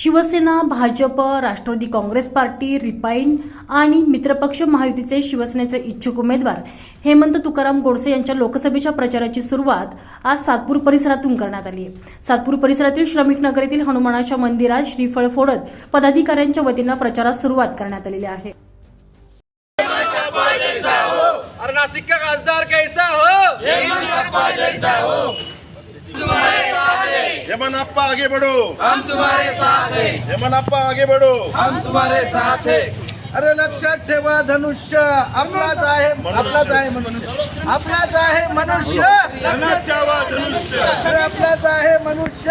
Shiv Sena Bhajap Rashtrawadi Congress party रिपाईन आणि मित्रपक्ष महायुतीचे शिवसेनेचे इच्छुक उमेदवार हेमंत तुकाराम गोडसे यांच्या लोकसभेच्या प्रचाराची सुरुवात आज सातपूर परिसरातून करण्यात आली आहे. सातपूर परिसरातील श्रमिक नगर येथील हनुमानाच्या मंदिरात श्रीफळ फोडत पदाधिकाऱ्यांच्या वतीनं प्रचारास सुरुवात करण्यात आलेली आहे. खासदार कैसा हो? हेमन अप्पा आगे बढ़ो. हम तुम्हारे साथ हैं। हेमन अप्पा आगे बढ़ो. हम तुम्हारे साथ हैं। अरे लक्षात ठेवा धनुष्य. आपलाच आहे आपलाच आहे मनुष्य. आपलाच आहे मनुष्य. लक्षात ठेवा धनुष्य. अरे आपलाच आहे मनुष्य.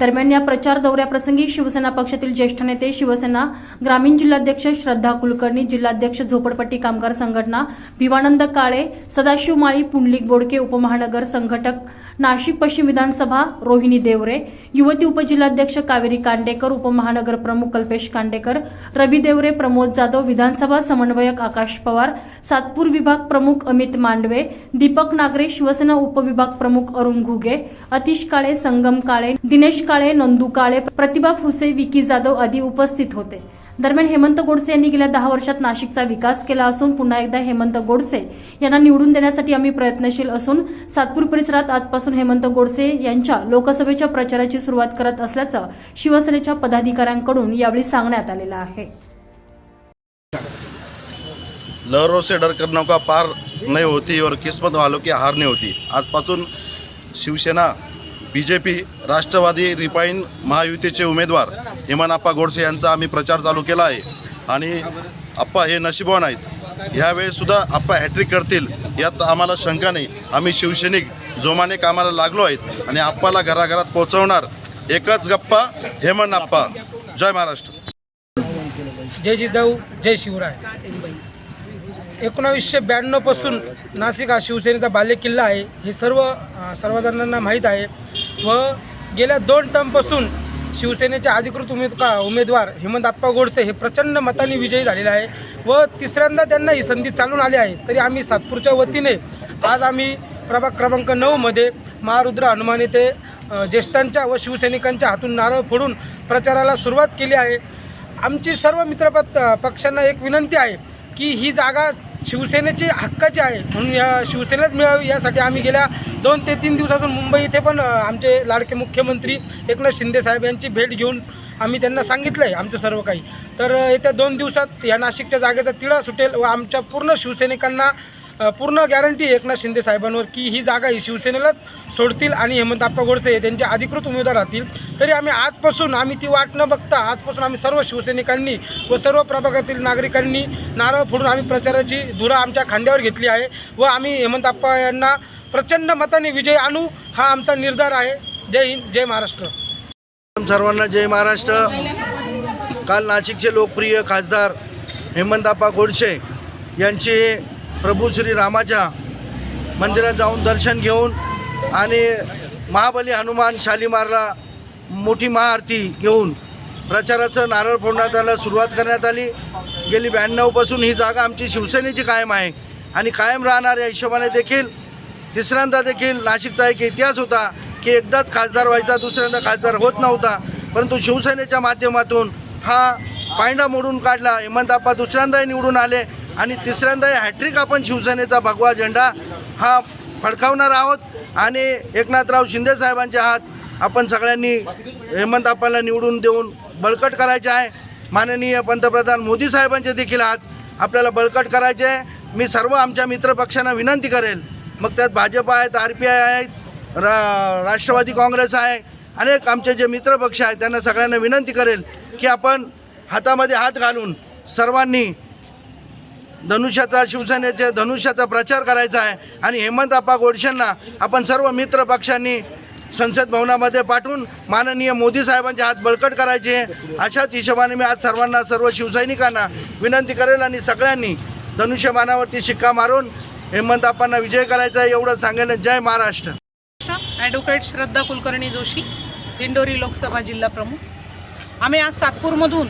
दरम्यान या प्रचार दौऱ्याप्रसंगी शिवसेना पक्षातील ज्येष्ठ नेते शिवसेना ग्रामीण जिल्हाध्यक्ष श्रद्धा कुलकर्णी जिल्हाध्यक्ष झोपडपट्टी कामगार संघटना भिवानंद काळे सदाशिव माळी पुंडलिक बोडके उपमहानगर संघटक नाशिक पश्चिम विधानसभा रोहिणी देवरे. युवती उपजिल्हाध्यक्ष कावेरी कांडेकर उपमहानगर प्रमुख कल्पेश कांडेकर रवी देवरे प्रमोद जाधव विधानसभा समन्वयक आकाश पवार सातपूर विभाग प्रमुख अमित मांडवे दीपक नागरे शिवसेना उपविभाग प्रमुख अरुण घुगे अतिश काळे संगम काळे दिनेश काळे नंदू काळे प्रतिभा फुसे विकी जाधव आदी उपस्थित होते. दरम्यान हेमंत गोडसे यांनी गेल्या दहा वर्षात नाशिकचा विकास केला असून पुन्हा एकदा हेमंत गोडसे यांना निवडून देण्यासाठी आम्ही प्रयत्नशील असून सातपूर परिसरात आजपासून हेमंत गोडसे यांच्या लोकसभेच्या प्रचाराची सुरुवात करत असल्याचं शिवसेनेच्या पदाधिकाऱ्यांकडून यावेळी सांगण्यात आलेलं आहे. लहरों से डर कर का पार नहीं होती और किस्मत वालों की हार नहीं होती. आजपासून Shiv Sena B J P Rashtrawadi रिपाईन महायुतीचे उमेदवार हेमन आप्पा गोडसे यांचा आम्ही प्रचार चालू केला आहे. आणि आप्पा हे नशिबवान आहेत. ह्यावेळेसुद्धा आप्पा हॅट्रिक करतील यात आम्हाला शंका नाही. आम्ही शिवसैनिक जोमाने कामाला लागलो आहेत आणि आप्पाला घराघरात पोहोचवणार. एकच गप्पा हेमन आप्पा. जय महाराष्ट्र. जय जिजाऊ जय शिवराय. एकोणावीसशे ब्याण्णवपासून नाशिक हा शिवसेनेचा बालेकिल्ला आहे. हे सर्व सर्वजणांना माहीत आहे. व गेल्या दोन टर्मपासून शिवसेनेचे अधिकृत उमेदवार उमेदवार हेमंतआप्पा गोडसे हे प्रचंड मताने विजयी झालेले आहे. व तिसऱ्यांदा त्यांना ही संधी चालून आली आहे. तरी आम्ही सातपूरच्या वतीने आज आम्ही प्रभाग क्रमांक नऊमध्ये महारुद्र हनुमान येथे ज्येष्ठांच्या व शिवसैनिकांच्या हातून नारळ फोडून प्रचाराला सुरुवात केली आहे. आमची सर्व मित्रपत पक्षांना एक विनंती आहे की ही जागा शिवसेनेची हक्काची आहे म्हणून या शिवसेनेच मिळावी यासाठी आम्ही गेल्या दोन ते तीन दिवसातून मुंबई इथे पण आमचे लाडके मुख्यमंत्री एकनाथ शिंदे साहेब यांची भेट घेऊन आम्ही त्यांना सांगितलं आहे आमचं सर्व काही. तर येत्या दोन दिवसात या नाशिकच्या जागेचा तिळा सुटेल व आमच्या पूर्ण शिवसैनिकांना पूर्ण गॅरंटी एकनाथ शिंदे साहेबांवर की ही जागा ही शिवसेनेलाच सोडतील आणि हेमंतआप्पा गोडसे हे त्यांचे अधिकृत उमेदवार राहतील. तरी आम्ही आजपासून आम्ही ती वाट न बघता आजपासून आम्ही सर्व शिवसैनिकांनी व सर्व प्रभागातील नागरिकांनी नारळ फोडून आम्ही प्रचाराची धुरा आमच्या खांद्यावर घेतली आहे व आम्ही हेमंतआप्पा यांना प्रचंड मताने विजय आणू हा आमचा निर्धार आहे. जय हिंद जय महाराष्ट्र. सर्वांना जय महाराष्ट्र. काल नाशिकचे लोकप्रिय खासदार हेमंतआप्पा गोडसे यांची प्रभू श्री रामाच्या मंदिरात जाऊन दर्शन घेऊन आणि महाबली हनुमान शालिमारला मोठी महाआरती घेऊन प्रचाराचं नारळ फोडण्यात आलं सुरुवात करण्यात आली. गेली ब्याण्णवपासून ही जागा आमची शिवसेनेची कायम आहे आणि कायम राहणाऱ्या हिशोबाने देखील. तिसऱ्यांदा देखील नाशिकचा एक इतिहास होता की एकदाच खासदार व्हायचा दुसऱ्यांदा खासदार होत नव्हता. परंतु शिवसेनेच्या माध्यमातून हा पायंडा मोडून काढला. हेमंत आप्पा दुसऱ्यांदाही निवडून आले. आणि तिसऱ्यांदा हॅट्रिक आपण शिवसेनेचा भगवा झेंडा हा फडकावणार आहोत. आणि एकनाथराव शिंदे साहेबांच्या हात आपण सगळ्यांनी हेमंत आपल्याला निवडून देऊन बळकट करायचे आहे. माननीय पंतप्रधान मोदी साहेबांचे देखील हात आपल्याला बळकट करायचे आहे. मी सर्व आमच्या मित्रपक्षांना विनंती करेल. मग त्यात भाजप आहेत आर पी आय आहेत रा राष्ट्रवादी काँग्रेस आहे. अनेक आमचे जे मित्रपक्ष आहेत त्यांना सगळ्यांना विनंती करेल की आपण हातामध्ये हात घालून सर्वांनी धनुष्याचा शिवसेनेच्या धनुष्याचा प्रचार करायचा आहे. आणि हेमंत आप्पा गोडशेंना आपण सर्व मित्र पक्षांनी संसद भवनामध्ये पाठवून माननीय मोदी साहेबांचे हात बळकट करायचे अशाच हिशोबाने मी आज सर्वांना सर्व शिवसैनिकांना विनंती करेल आणि सगळ्यांनी धनुष्यबाणावरती शिक्का मारून हेमंतापांना विजय करायचा आहे एवढं सांगेल. जय महाराष्ट्र. ॲडव्होकेट श्रद्धा कुलकर्णी जोशी दिंडोरी लोकसभा जिल्हा प्रमुख. आम्ही आज सातपूरमधून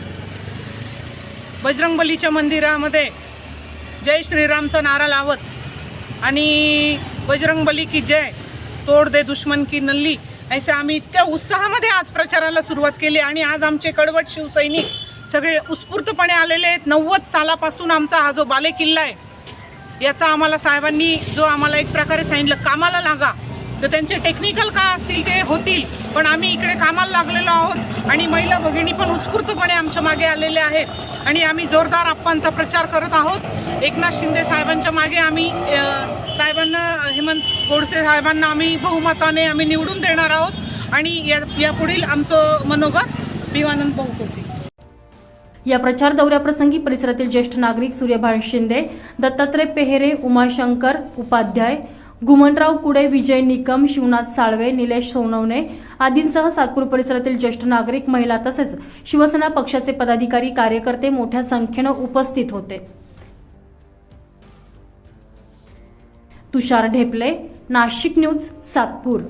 बजरंगबलीच्या मंदिरामध्ये जय श्रीरामचा नारा लावत. आणि बजरंगबली की जय तोड दे दुश्मन की नल्ली. असे आम्ही इतक्या उत्साहामध्ये आज प्रचाराला सुरुवात केली आणि आज आमचे कडवट शिवसैनिक सगळे उत्स्फूर्तपणे आलेले आहेत. नव्वद सालापासून आमचा हा जो बालेकिल्ला आहे याचा आम्हाला साहेबांनी जो आम्हाला एक प्रकारे सांगितलं कामाला लागा. तर त्यांचे टेक्निकल का असतील ते होतील पण आम्ही इकडे कामाला लागलेलो आहोत आणि महिला भगिनी पण उत्स्फूर्तपणे आमच्या मागे आलेल्या आहेत. आणि आम्ही जोरदार आप्पांचा प्रचार करत आहोत. एकनाथ शिंदे साहेबांच्या मागे आम्ही साहेबांना हेमंत गोडसे साहेबांना आम्ही बहुमताने आम्ही निवडून देणार आहोत. आणि या यापुढील आमचं मनोगत भिवानंद भाऊ करतील या प्रचार दौऱ्याप्रसंगी परिसरातील ज्येष्ठ नागरिक सूर्यभान शिंदे दत्तात्रय पेहेरे उमाशंकर उपाध्याय घुमनराव कुडे विजय निकम शिवनाथ साळवे निलेश सोनवणे आदींसह सातपूर परिसरातील ज्येष्ठ नागरिक महिला तसेच शिवसेना पक्षाचे पदाधिकारी कार्यकर्ते मोठ्या संख्येनं उपस्थित होते. तुषार ढेपले नाशिक न्यूज सातपूर.